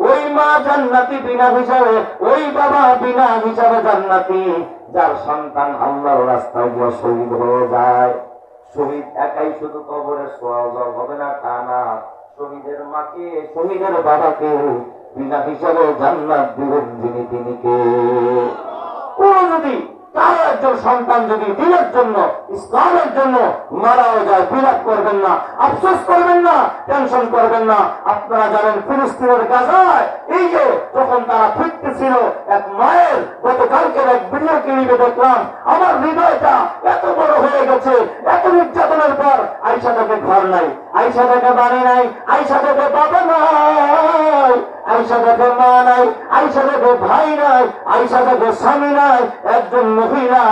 ওই মা জান্নাতি বিনা হিসাবে, ওই বাবা বিনা হিসাবে জান্নাতি, যার সন্তান আল্লাহর রাস্তায় গিয়ে শহীদ হয়ে যায়। শহীদ একাই শুধু কবরে সোয়া হবে না, তা না। শহীদের মাকে, শহীদের বাবাকে বিনা হিসাবে জান্নাত দিবেন যিনি তিনি কে? কোন যদি একজন সন্তান যদি দিনের জন্য, ইসলামের জন্য মারাও যায়, বিরাট করবেন না, আফসোস করবেন না, টেনশন করবেন না। আপনারা জানেন ফিলিস্তিনের গাজায় এই যে যখন তারা ফিরতেছিল, এক মায়ের গতকালকের এক ভিডিও ক্লিপে দেখলাম, আমার হৃদয়টা এত বড় হয়ে গেছে, এত নির্যাতনের পর আইসা থেকে ঘর নাই। আইসা থেকে বাড়ি নাই, আইসা থেকে বাবা নাই, আইসা থেকে মা নাই, আইসা থেকে ভাই নাই, আইসা থেকে স্বামী নাই, একজন মহিলা।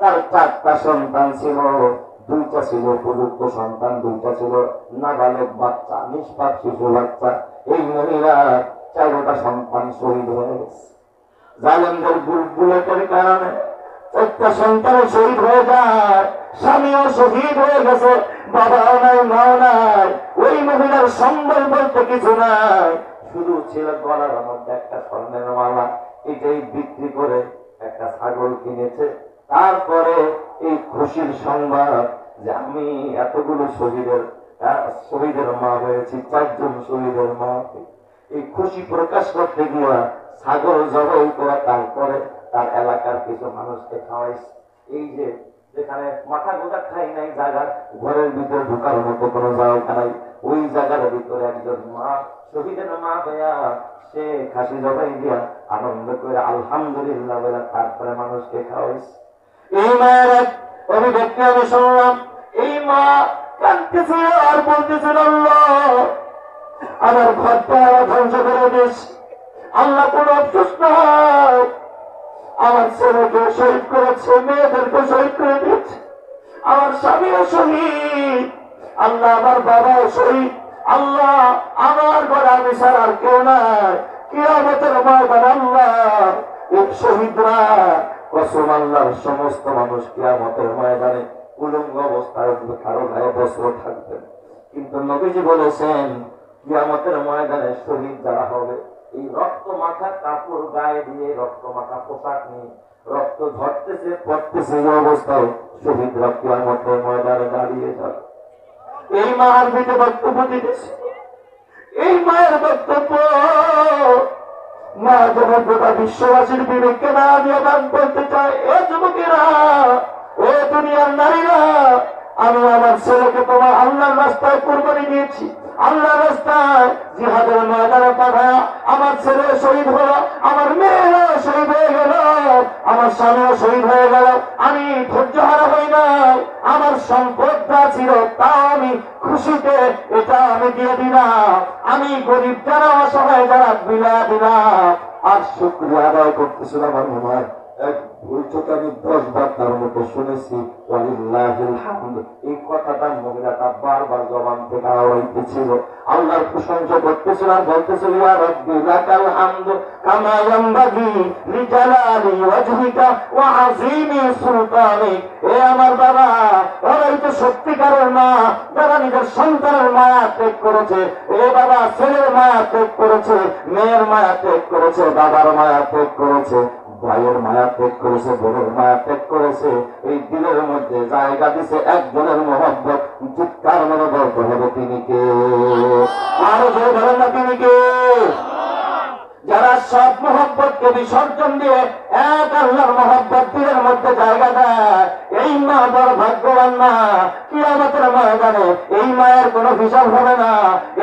তার চারটা সন্তান ছিল, দুইটা ছিল উপযুক্ত সন্তান, দুইটা ছিল নাবালক বাচ্চা, নিষ্পাপ শিশু বাচ্চা। এই মহিলা চারটা সন্তান শহীদ হয়ে গেছে। জালেমদের বুলেটের কারণে একটা সন্তান শহীদ হয়ে যায়, স্বামীও শহীদ হয়ে গেছে, বাবাও নাই, মাও নাই, ওই মহিলার সম্বল বলতে কিছু নাই। শুধু ছিল গলার মধ্যে একটা স্বর্ণের মালা এটাই বিক্রি করে একটা ছাগল কিনেছে, তারপরে এই খুশির সংবাদ যে আমি এতগুলো শহীদের শহীদের মা হয়েছি, চারজন শহীদের মা এই খুশি প্রকাশ করতে গিয়া ছাগল জবাই করা, তারপরে তার এলাকার কিছু মানুষকে খাওয়াইছে এই যে যেখানে মাথা গোটা খাই নাই জায়গা ঘরের ভিতরে ঢোকার মতো কোনো জায়গা নাই। ওই জায়গার ভিতরে একজন মা, শহীদের মা হইয়া সে খাসি জবাই দিয়া আনন্দ করে আলহামদুলিল্লাহ বলে তারপরে মানুষকে খাওয়াইছে এই মায়ের এক অভিব্যক্তি আমি শুনলাম, এই মা কাঁদতেছিল আর বলতেছিল আল্লাহ, আমার ঘরটা ধ্বংস করে দিস। আল্লাহ কোন অফসোস নাই আমার ছেলেকে শহীদ করেছে, মেয়েদেরকে শহীদ করে দিয়েছে। আমার স্বামীও শহীদ। আল্লাহ আমার বাবাও শহীদ। আল্লাহ আমার ঘরে আমি ছাড়া আর কেউ নাই। কিয়ামতের ময়দান আল্লাহ শহীদরা কসম আল্লাহর সমস্ত মানুষ কিয়ামতের ময়দানে উলঙ্গ অবস্থায় কারও গায়ে বস্ত্র থাকবেন কিন্তু নবীজি বলেছেন, কিয়ামতের ময়দানে শহীদ যারা হবে এই রক্ত মাখা কাপড় গায়ে দিয়ে, রক্ত মাখা পোশাক নিয়ে, রক্ত ঝরতেছে, পড়তেছে এই অবস্থায়। শহীদরা কিয়ামতের ময়দানে দাঁড়িয়ে যাবে এই মা আরবিতে বক্তব্য দিতেছে। এই মায়ের বক্তব্য মা যখন গোটা বিশ্ববাসীর বিবেককে না দিয়ে দান করতে চায়, এ যুবকেরা, ও দুনিয়ার নারীরা, আমি আমার ছেলেকে তোমার আল্লাহর রাস্তায় কোরবানি দিয়েছি। আল্লাহর রাস্তায় জিহাদের ময়দানে পাঠায় আমার ছেলে শহীদ হলো, আমার মেয়েও শহীদ হয়ে গেল, আমার স্বামীও শহীদ হয়ে গেল, আমি ধৈর্য হারা হই নাই, আমার সম্পদ যা ছিল তা আমি খুশিতে, এটা আমি দিয়ে দিলাম। আমি গরিব যারা, অসহায় যারা, বিলা দিলাম। আর শুক্রিয়া আদায় করতেছিলাম আমার মনে হয় এক চোখে আমি দশ বার তার মতো শুনেছি হামদ। এই কথাটা মহিলাটা এ বাবা সত্যিকারের মা, যারা নিজের সন্তানের মায়া ত্যাগ করেছে, এ বাবা ছেলের মায়া ত্যাগ করেছে, মেয়ের মায়া ত্যাগ করেছে, বাবার মায়া ত্যাগ করেছে। ভাইয়ের মায়া ত্যাগ করেছে, বোনের মায়া ত্যাগ করেছে। এই দিলের মধ্যে জায়গা দিছে একজনের মহব্বত, চিৎকার মনে বলতে হবে তিনি কে? আরও জোরে না তিনি কে? যারা সব মহব্বতকে বিসর্জন দিয়ে এক আল্লাহর মহব্বত দিলের মধ্যে জায়গা দেয়। এই মা বড় ভাগ্যবান না কি আমাদের ময়দানে এই মায়ের কোনো হিসাব হবে না,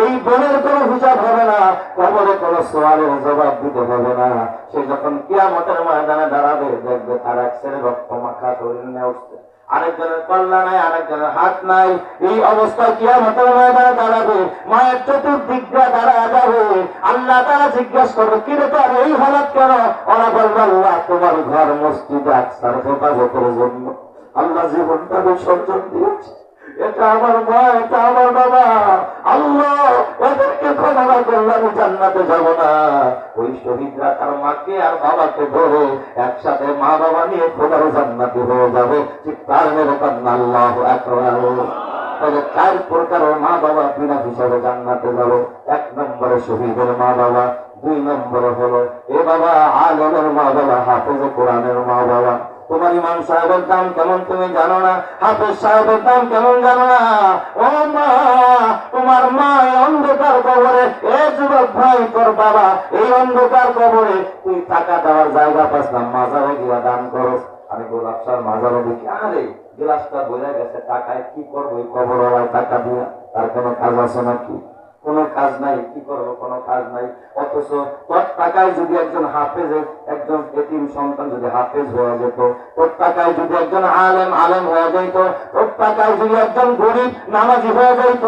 এই বোনের কোনো হিসাব হবে না, কবরে কোনো সোয়ালের জবাব দিতে হবে না। সে যখন কিয়ামতের ময়দানে দাঁড়াবে, দেখবে তার এক ছেলে রক্ত মাখা শরীর নিয়ে উঠছে। আরেকজনের পাল্লা নাই আরেকজনের হাত নাই। এই অবস্থা কিয়ামতের ময়দানে দাঁড়াবে। মায়ের চতুর্দিক দিয়ে দাঁড়া যাবে। আল্লাহ তারা জিজ্ঞাসা করবে কিরে তার এই হালাত কেন? ওরা বলবে, আল্লাহ, তোমার ঘর মসজিদ আকসার হেফাজতের জন্য। আল্লাহ জীবনটা বিসর্জন দিয়েছে। এটা আমার মা, এটা আমার বাবা। আল্লাহ এদেরকে ক্ষমা আমি জান্নাতে যাব না। ওই শহীদরা তার মাকে আর বাবাকে ধরে একসাথে মা বাবা নিয়ে খোদার জান্নাতে হয়ে যাবে। চিৎকার মেরে কান্না আল্লাহ একবার তবে চার প্রকার মা বাবা বিনা হিসাবে জান্নাতে যাবে। এক নম্বরে শহীদের মা বাবা, দুই নম্বরে হলো এ বাবা আলমের মা বাবা, হাফেজ কোরআনের মা বাবা। তোমার ইমাম সাহেবের দাম কেমন তুমি জানো না? হাফেজ সাহেবের দাম কেমন জানো না? ও মা, তোমার মা এই অন্ধকার কবরে এ যুবক ভাই, তোর বাবা, এই অন্ধকার কবরে তুই টাকা দেওয়ার জায়গা পাস না। মাজারে গিয়া দান করো। আমি গোলাপ সার মাজারে দেখি আরে, গ্লাসটা বইয়া গেছে, টাকায় কি করব? এই কবর টাকা দিয়া তার কোনো কাজ আছে নাকি? কোনো কাজ নাই, কি করব? কোনো কাজ নাই। অথচ তোর টাকায় যদি একজন হাফেজ একজন এতিম সন্তান যদি হাফেজ হয়ে যেত তোর টাকায় যদি একজন আলেম আলেম হয়ে যেত তোর টাকায় যদি একজন গরিব, নামাজি হয়ে যেত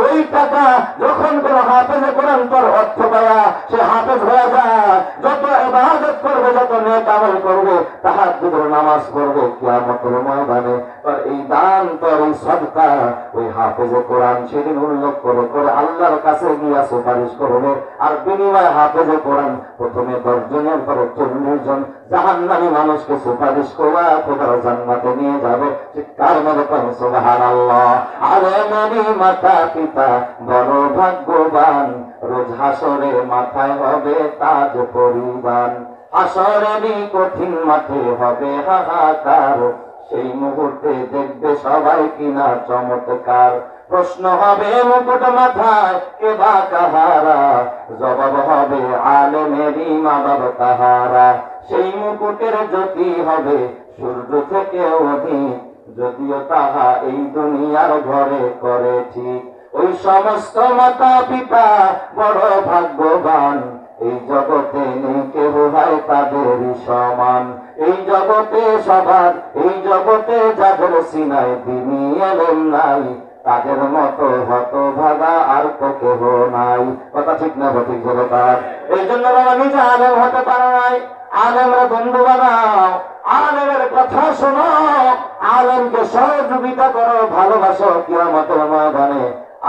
ওই টাকা যখন কোন হাফেজে কোরআন তোর অর্থ পায়া, সে হাফেজ হয়ে যায়। যত এবাদত করবে, যত নেক আমল করবে তাহার দুধের নামাজ পড়বে, কিয়ামতের ময়দানে। তোর এই দান, তোর এই সদকা, ওই হাফেজে কোরআন সেদিন উল্লেখ করে করে আল্লাহর কাছে গিয়া সুপারিশ করবে। আর বিনিময় হাফেজে কোরআন প্রথমে দশ জনের পরে চল্লিশ জন। জাহান্নামী মানুষকে সুপারিশ করবা, খোদার জান্নাতে নিয়ে যাবে। চিৎকার মনে করেন সুবাহান আল্লাহ আরে মেরি মাতা পিতা, বড় ভাগ্যবান। রোজ হাসরে মাথায় হবে তাজ পরিবান হাসরেরই কঠিন মাঠে হবে হাহাকার। সেই মুহূর্তে দেখবে সবাই কিনা চমৎকার। প্রশ্ন হবে মুকুট মাথায়, কে বা কাহারা? জবাব হবে আলেমেরই মা বাবা কাহারা সেই মুকুটের জ্যোতি হবে সূর্য থেকে অধিক যদিও তাহা এই দুনিয়ার ঘরে করে ঠিক। ওই সমস্ত মাতা পিতা বড় ভাগ্যবান। এই জগতে নেই কেহ হয় তাদের সমান। এই জগতে সবার, এই জগতে যাদের সিনায় দিনী এলেন নাই। তাদের মতো হত ভাগা আর কেহ নাই। কথা ঠিক না ঠিক জগতার এই জন্য বাবা নিজে আলেম হতে পারে নাই। আলেমের বন্ধু বানাও। আলেমের কথা শোনো। আলেমকে সহযোগিতা করো, ভালোবাসো, কিয়ামতের ময়দানে।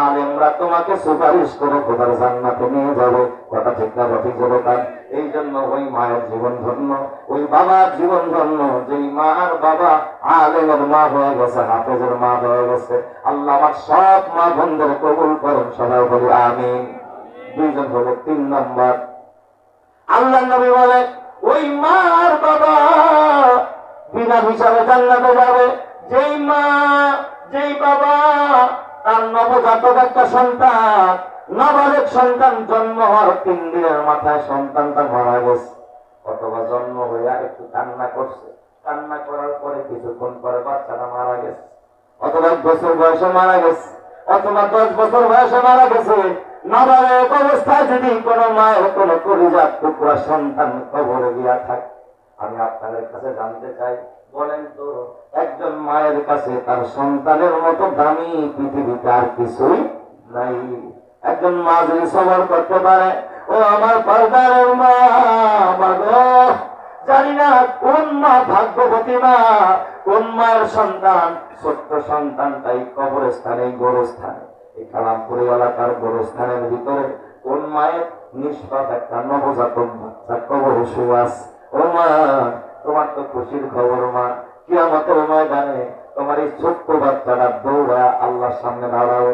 আলেমরা তোমাকে সুপারিশ করে খোদার জান্নাতে নিয়ে যাবে। কথা ঠিক না ঠিক জগতার এই জন্য ওই মায়ের জীবন ধন্য, ওই বাবার জীবন ধন্য, যেই মা আর বাবা আলেমের মা হয়ে গেছে, হাফেজের মা হয়ে গেছে। আল্লাহ আমার সব মা বন্ধের কবুল করেন, সবাই বলি আমি দুইজন হলো তিন নম্বর। আল্লাহ নবী বলে, ওই মা আর বাবা বিনা হিসাবে জান্নাতে যাবে। যেই মা, যেই বাবা তার নবজাতক একটা সন্তান নবালেক সন্তান জন্ম হওয়ার তিন দিনের মাথায় সন্তানটা মারা গেছে। অথবা জন্ম হইয়া একটু কান্না করছে। কান্না করার পরে কিছুক্ষণ পরে বাচ্চাটা মারা গেছে। অথবা এক বছর বয়সে মারা গেছে। অথবা দশ বছর বয়সে মারা গেছে। নবালেক অবস্থায় যদি কোনো মায়ের কোনো কলিজাত টুকরা সন্তান কবরে গিয়া থাকে, আমি আপনাদের কাছে জানতে চাই, বলেন তো, একজন মায়ের কাছে তার সন্তানের মতো দামি পৃথিবীতে আর কিছুই নাই। একজন মা যদি সবর করতে পারে। ও আমার পর্দারের মা জানি না কোন মা ভাগ্যবতী মা, কোন মায়ের সন্তান, ছোট্ট সন্তান, তাই কবরস্থানে, গোরস্থানে, এই কালামপুরি এলাকার গোরস্থানের ভিতরে, কোন মায়ের নিষ্পাপ একটা নবজাতক বাচ্চা কবরে আছে ও মা, তোমার তো খুশির খবর মা, কিয়ামতের ময়দানে তোমার এই ছোট্ট বাচ্চাটা দৌড়া আল্লাহর সামনে দাঁড়াবে।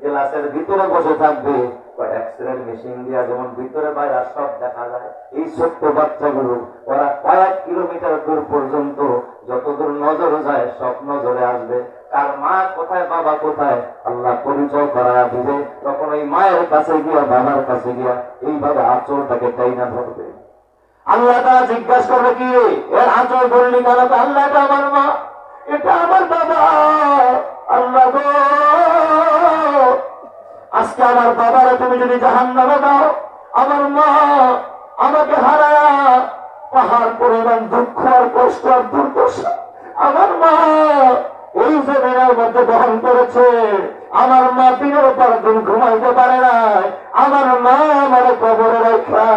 গ্লাসের ভিতরে বসে থাকবে তখন ওই মায়ের কাছে গিয়া, বাবার কাছে গিয়া এইভাবে আচরটাকে তাই না ধরবে। আল্লাহ জিজ্ঞাসা করবে, কি এর আচর ধরলি কেন? আল্লাহ এটা আমার মা, এটা আমার বাবা। আল্লাহ আজকে আমার বাবারে তুমি যদি জাহান নামে দাও, আমার মা আমাকে হারায়া পাহাড় পরিমাণ দুঃখ আর কষ্ট আর দুর্দশা আমার মা এই জমিনের মধ্যে বহন করেছে। আমার মা দিনের পর দিন ঘুমাইতে পারে নাই। আমার মা আমার কবরে রেখা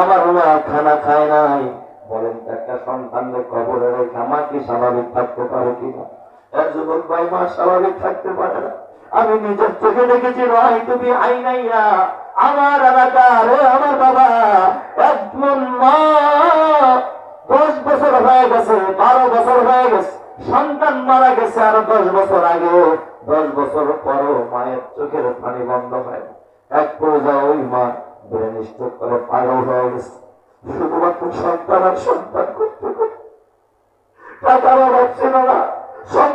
আমার মা খানা খায় নাই। বলেন, একটা সন্তানকে কবরে রেখা মা কি স্বাভাবিক থাকতে পারে কিনা? এক যুবক ভাই মা স্বাভাবিক থাকতে পারে না। আমি নিজের চোখে দেখেছি, ভাই, তুমি আইনাইয়া, আমার এলাকার আমার বাবা একজন মা, দশ বছর হয়ে গেছে, বারো বছর হয়ে গেছে, সন্তান মারা গেছে আর দশ বছর আগে। দশ বছর পরও মায়ের চোখের পানি বন্ধ হয়। এক পর্যায়ে ওই মা ব্রেন স্ট্রোক করে পাগল হয়ে গেছে। শুধুমাত্র সন্তান আর সন্তান করতে করতে। টাকার অভাব ছিল না।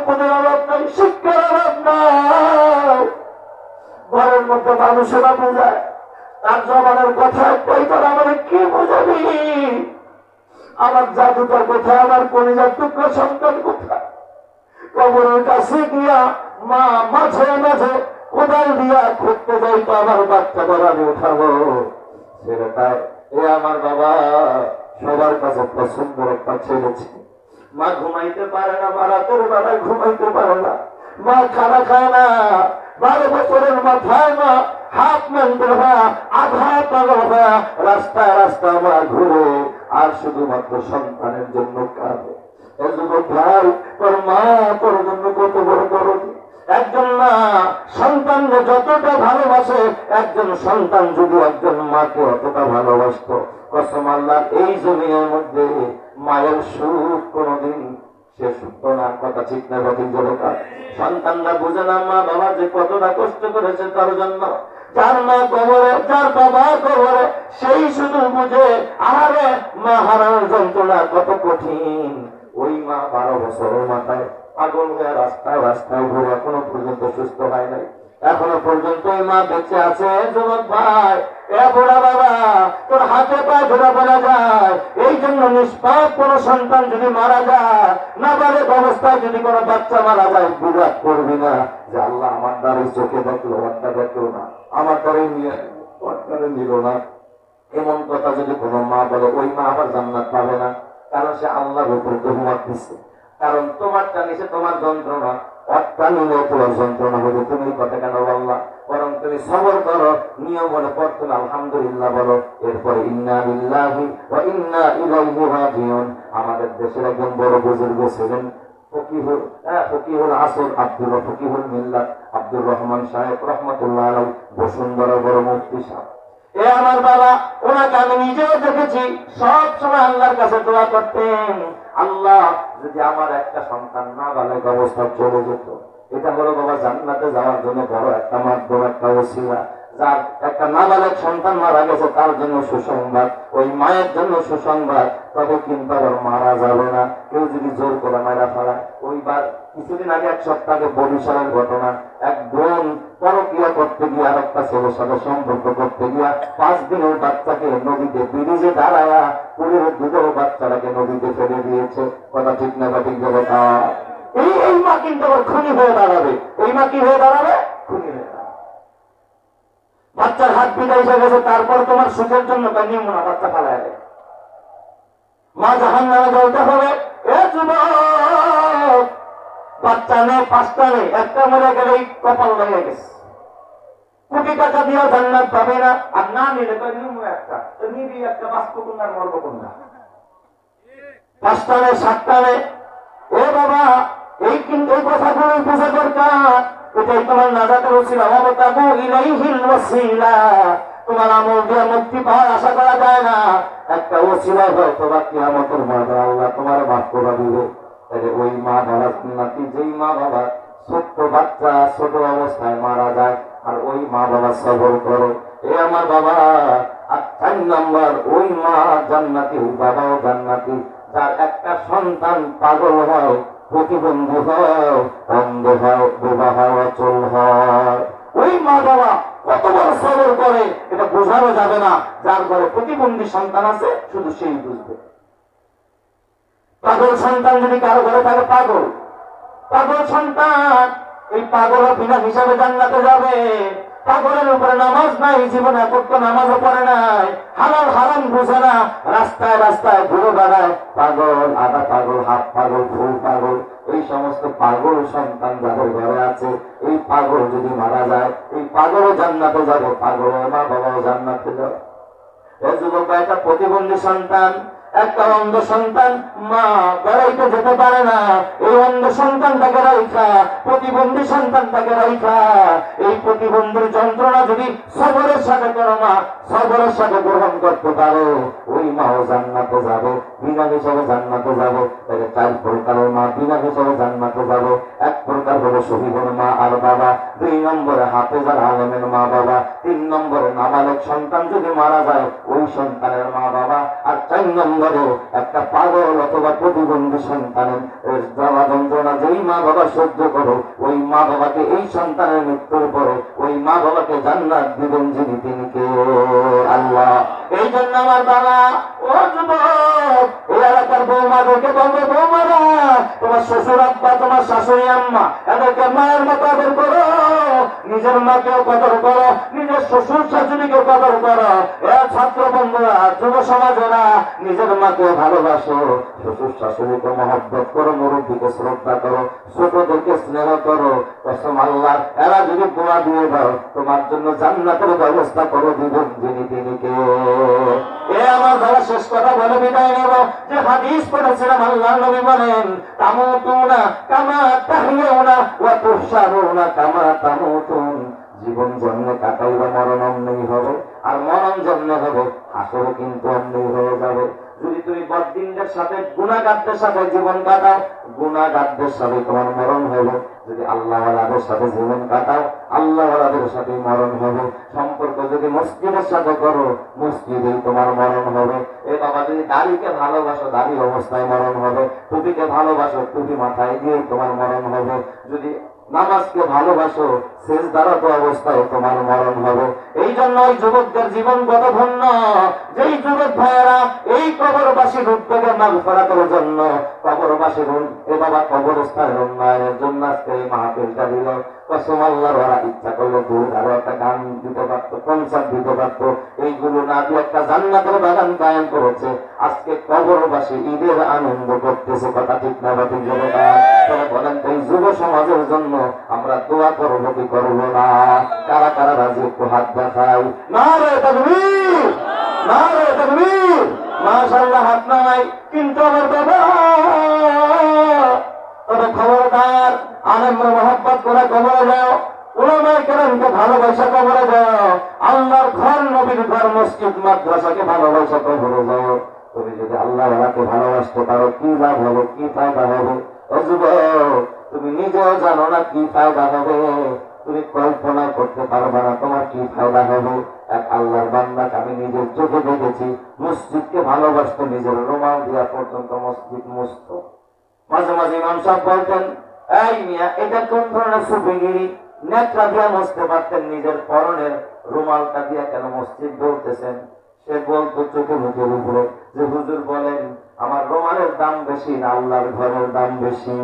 সম্পদের অভাব নাই, শিক্ষার অভাব নাই। ঘরের মধ্যে মানুষেরা বোঝায় তার জবানের কথা একটাই তোর আমাদের কি বোঝাবি? আমার জাদুটা কোথায়, আমার কলিজার টুকরো সন্তান কোথায়? কবরের কাছে গিয়া মা মাঝে মাঝে কোদাল দিয়া খুঁজতে যাই তো আমার বাচ্চা বড় আমি উঠাবো। ছেলেটায়, এ আমার বাবা, সবার কাছে পছন্দের একটা ছেলে ছিল। মা ঘুমাইতে পারে না, মা রাতের বেলায় ঘুমাইতে পারে না। মা খানা খায় না, বারো বছরের মাথায় মা হাফ মেন্টের হওয়া আধা পাগল হওয়া রাস্তায় রাস্তায় মা ঘুরে, আর শুধুমাত্র সন্তানের জন্য কাঁদে। এ ভাই, তোর মা তোর জন্য কত বড় দরদি। একজন মা সন্তানকে যতটা ভালোবাসে, একজন সন্তান যদি একজন মাকে অতটা ভালোবাসত, কসম আল্লাহ, এই জমিনের মধ্যে মায়ের সুখ কোনোদিন সে সুখ না, কথা ঠিক না ঠিক জলকা সন্তানরা বুঝে না, মা বাবা যে কতটা কষ্ট করেছে তার জন্য। যার মা কবরে, যার বাবা কবরে, সেই শুধু বুঝে আরে মা হারানোর যন্ত্রণা কত কঠিন। ওই মা বারো বছরের মাথায় পাগল হয়ে রাস্তায় রাস্তায়, ঘুরে এখনও পর্যন্ত সুস্থ হয় নাই। এখনও পর্যন্ত মা বেঁচে আছে। যুবক ভাই, এ বুড়া বাবা, তোর হাতে পায়ে ধরে যায়, এই জন্য নিষ্পাপ কোন সন্তান যদি মারা যায় না যদি কোনো বাচ্চা মারা যায়, বিরাট করবি না। যে আল্লাহ আমার দ্বারে চোখে দেখল ওরটা দেখল না, আমার দ্বারে নিয়ে নিল না। এমন কথা যদি কোনো মা বলে, ওই মা আবার জান্নাত পাবে না, কারণ সে আল্লাহর উপরে তহমত দিচ্ছে কারণ তোমারটা নিচে তোমার যন্ত্রণা। তোমার যন্ত্রণা তুমি বরং তুমি নিয়ম এরপরে ইন্না ইন্না আমাদের দেশের একজন বড় বুজুর্গ ছিলেন ফকিহুল হ্যাঁ, ফকিহুল আসর আব্দুল ফকিহুল মিল্লাত আব্দুর রহমান সাহেব রহমতুল্লাহ বসুন্ধরা বড় মুফতি সাহেব। এ আমার বাবা, ওনাকে আমি নিজেও দেখেছি, সব সময় আল্লাহর কাছে দোয়া করতেন। আল্লাহ যদি আমার একটা সন্তান না বালক অবস্থা চলে যেত এটা হলো বাবা জান্নাতে যাওয়ার জন্য বড় একটা মাধ্যম একটা ওসিলা। যার একটা নাবালক সন্তান মারা গেছে, তার জন্য সুসংবাদ। ওই মায়ের জন্য সুসংবাদ, তবে কিন্তু আবার মারা যাবে না। কেউ যদি জোর করে মারা ফেলা ওইবার কিছুদিন আগে এক সপ্তাহে বরিশালের ঘটনা। এক বোন পরকিয়া করতে গিয়ে আর একটা ছেলের সাথে সম্পর্ক করতে গিয়া পাঁচ দিনের বাচ্চাকে নদীতে ব্রিজে দাঁড়ায়া পুরীর দুধের বাচ্চাটাকে নদীতে ফেলে দিয়েছে। কথা ঠিক না বা ঠিক এই এই মা কিন্তু আবার খুনি হয়ে দাঁড়াবে। এই মা কি হয়ে দাঁড়াবে? খুনি হয়ে বাচ্চার হাত বিদায় হয়ে গেছে, তারপর তোমার সুখের জন্য কানিয়ে মনে বাচ্চা ফালায় মা জাহান নামে বলতে হবে, এ যুবক, বাচ্চা নেই পাঁচটা নেই একটা মরে গেলেই কপাল লেগে গেছে। কোটি টাকা দিয়েও জান্নাত পাবে না, আর না নিলে নিমু একটা, তো নিবি একটা বাস্তব কন্যার মর্ম কন্যা পাঁচটা নেই সাতটা নেই ও বাবা, এই কিন্তু এই কথাগুলো বোঝা দরকার এটাই তোমার নাজাতের উচিত অবতাবু ইলাইহিল ওয়াসিলা। তোমার আমল দিয়ে মুক্তি পাওয়ার আশা করা যায় না। একটা ওসিলা হয়তো বা কিয়ামতের মধ্যে আল্লাহ তোমার মাফ করে দিবে। তাহলে ওই মা বাবা নাতি, যেই মা বাবা ছোট্ট বাচ্চা, ছোট অবস্থায় মারা যায়, আর ওই মা বাবা সবর করো। এ আমার বাবা, আর চার নাম্বার, ওই মা জান্নাতি, বাবাও জান্নাতি, যার একটা সন্তান পাগল হয় প্রতিবন্ধী হয় ওই মা বাবা কত বড় সবর করে এটা বোঝানো যাবে না, যার ঘরে প্রতিবন্ধী সন্তান আছে, শুধু সেই বুঝবে পাগল সন্তান যদি কারও ঘরে থাকে পাগল। পাগল সন্তান এই পাগল বিনা হিসাবে জান্নাতে যাবে। পাগলের উপরে নামাজ নাই, জীবনে একক নামাজও পড়ে নাই। হালাল হারাম বুঝে না, রাস্তায় রাস্তায় ঘুরে বেড়ায়। পাগল, আধা পাগল, হাফ পাগল, ফুল পাগল, এই সমস্ত পাগল সন্তান যাদের ঘরে আছে, এই পাগল যদি মারা যায়, এই পাগলও জান্নাতে যাবে, পাগলের মা বাবাও জান্নাতে যাবে। এ যুবক একটা প্রতিবন্ধী সন্তান একটা অন্ধ সন্তান মা বেড়াইতে যেতে পারে না। এই অন্ধ সন্তানটাকে রাইখা, প্রতিবন্ধী সন্তানটাকে রাইখা। এই প্রতিবন্ধীর যন্ত্রণা যদি সবরের সাথে করো মা, সবরের সাথে গ্রহণ করতে পারো। ওই মাও জান্নাতে যাবে, বিনা হিসাবে জান্নাতে যাবে। তাহলে চার প্রকারের মা, বিনা হিসাবে জান্নাতে যাবে। এক প্রকার হলো শহীদের মা আর বাবা, দুই নম্বরে হাফেজার আলমের মা বাবা, তিন নম্বরে নাবালক সন্তান যদি মারা যায়, ওই সন্তানের মা বাবা, আর চার নম্বরে একটা পাগল অথবা প্রতিবন্ধী সন্তানের জ্বালা যন্ত্রণা যেই মা বাবা সহ্য করো, ওই মা বাবাকে এই সন্তানের মৃত্যুর পরে ওই মা বাবাকে জান্নাত দিবেন যিনি, তিনি কে? আল্লাহ। এই জন্য আমার বাবা, ও যুবক এলাকার বলবে তোমার শ্বশুর আব্বা, তোমার শাশুড়ি আম্মা, এদেরকে মায়ের মতো আদর করো, নিজের মাকেও কদর করো, নিজের শ্বশুর শাশুড়িকেও কদর করো। ছাত্র বন্ধুরা, যুব সমাজেরা, নিজের মাকে ভালোবাসো। শ্বশুর শাশুড়িকে মহব্বত করো, মুরব্বীকে শ্রদ্ধা করো, ছোটদেরকে স্নেহ করো। কসম আল্লাহ, এরা যদি দোয়া দিয়ে দাও, তোমার জন্য জান্নাতের ব্যবস্থা করে দিবেন যিনি তিনি কে। জীবন জন্মে কাটাইলে মরণ অন্যই হবে, আর মরণ জন্মে হবে আসলে কিন্তু অন্যই হয়ে যাবে। যদি তুমি বদিনদের সাথে গুণাগারদের সাথে জীবন কাটাও, গুণাগারদের সাথে তোমার মরণ হবে। যদি আল্লাহওয়ালাদের সাথে জীবন কাটাও, আল্লাহওয়ালাদের সাথে মরণ হবে। সম্পর্ক যদি মসজিদের সাথে করো, মসজিদেই তোমার মরণ হবে। এ বাবা, যদি দাড়িকে ভালোবাসো দাড়ি অবস্থায় মরণ হবে। টুপিকে ভালোবাসো, টুপি মাথায় দিয়ে তোমার মরণ হবে। যদি নামাজকে ভালোবাসো শেষ দ্বারত অবস্থায় তোমার মরণ হবে। এই জন্য ওই যুবকদের জীবন কত ধন্য। যেই যুবক ভাইয়েরা এই কবরবাসীর উদ্যোগে মাল ফেরাতের জন্য কবরবাসীর এ বাবা কবরস্থানের উন্নয়নের জন্য আজকে এই মাহফিলটা দিল। কসম আল্লাহর ইচ্ছা করলে দুধ আরও একটা গান দিতে পারতো কনসার্ট দিতে পারতো এইগুলো না একটা জান্নাতের বাগান কায়েম করেছে। আজকে কবরবাসী ঈদের আনন্দ করতেছে এই যুব সমাজের জন্য আমরা দোয়া করব কি করব না? কারা কারা রাজি? একটু হাত দেখাই। না রে তকবীর! না রে তকবীর হাত নাই, কিন্তু আমার বাবা তবে খবরদার আনন্দ মহব্বত করে কবরে যাও। ওলামায়ে কেরামকে কবরে যাও। আল্লাহর ঘর, নবীর ঘর, মসজিদ, মাদ্রাসাকে ভালোবাসা কবরে যাও। তুমি যদি আল্লাহ ভালোবাসতে পারো, কি লাভ হবে, কি ফায়দা হবে? তুমি নিজেও জানো না কি ফায়দা হবে। তুমি কল্পনা করতে পারবে না তোমার কি ফায়দা হবে। এক আল্লাহর বান্দাকে আমি নিজের চোখে দেখেছি, মসজিদকে ভালোবাসতো নিজের রোমাল দিয়া পর্যন্ত মসজিদ মুস্ত মাঝে মাঝে ইমাম সাহেব বলতেন, এই মিয়া, এটা কোন ধরনের সুফিগিরি? নেত্রা দিয়া মসতে পারতেন নিজের পরনের রুমালটা দিয়া কেন মসজিদ বলতেছেন? সে বলতো চোখে মুখের উপরে যে, হুজুর বলেন, আমার রুমালের দাম বেশি না আল্লাহর ঘরের দাম বেশি।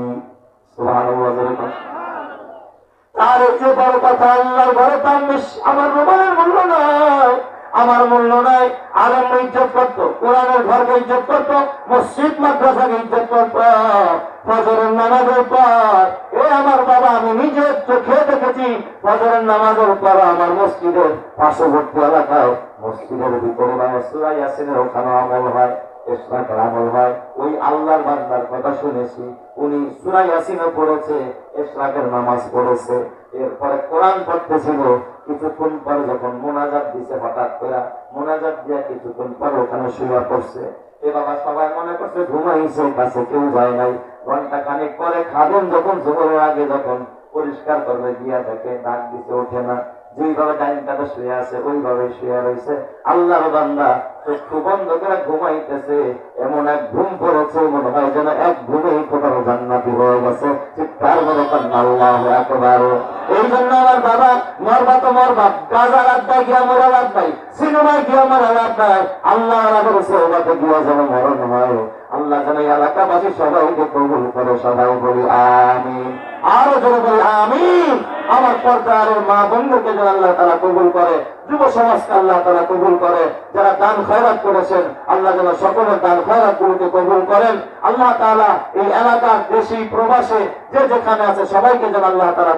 তার চেয়ে কথা, আল্লাহর ঘরের দাম বেশি, আমার রুমালের মূল্য নয় আমার মূল্য নাই আলম ইজ্জত করত, কোরআনের ঘরকে ইজ্জত করত, মসজিদ, মাদ্রাসাকে ইজ্জত করত। ফজরের নামাজের পর, এ আমার বাবা, আমি নিজের চোখে দেখেছি, ফজরের নামাজের পর আমার মসজিদের পার্শ্ববর্তী এলাকায় মসজিদের ভিতরে সুরাই আসিনের ওখানে আমল হয় আমল হয়। ওই আল্লাহর কথা শুনেছি, উনি সুরাই আসিনে পড়েছে ইসলামের নামাজ পড়েছে। এরপরে কোরআন পড়তেছিল, কিছুক্ষণ পরে যখন মোনাজাত দিছে, হঠাৎ করে মোনাজাত দিয়া কিছুক্ষণ পরে ওখানে শুয়ে পড়ছে। এ বাবা সবাই মনে করছে ঘুমাইছে কাছে কেউ যায় নাই। ঘণ্টা খানিক পরে খাবেন যখন জোহরের আগে যখন পরিষ্কার করবে, দিয়া দেখে ডাক দিতে ওঠে না। যেইভাবে ডাইনিং কাটা শুয়ে আছে ওইভাবে শুয়ে রয়েছে আল্লাহর বান্দা চক্ষু বন্ধ করে ঘুমাইতেছে, এমন এক ঘুম পড়েছে, মনে হয় যেন এক ঘুমেই কোথাও জান্নাতি হয়ে গেছে। ঠিক তার মনে করেন আল্লাহ একবার জন্য আমার বাবা মরবা তো মরবা আড্ডায় গিয়া গিয়া আল্লাহ আল্লাহ সোহবাতে গিয়া যেন মরণ হয়। আল্লাহ যেন এলাকাবাসী সবাইকে কবুল করে, সবাই বলি আমিন। আরও জোরে বলি আমিন। আমার পর্দার মা বন্ধুকে যেন আল্লাহ তারা কবুল করে, যুব সমাজকে আল্লাহ তারা কবুল করে, যারা দান খয়রাত করেছেন, আল্লাহ যেন সকলের দান খয়রাত গুলোকে কবুল করেন। আল্লাহ তাআলা এই এলাকার দেশি প্রবাসে যে যেখানে আছে সবাইকে যেন আল্লাহ তারা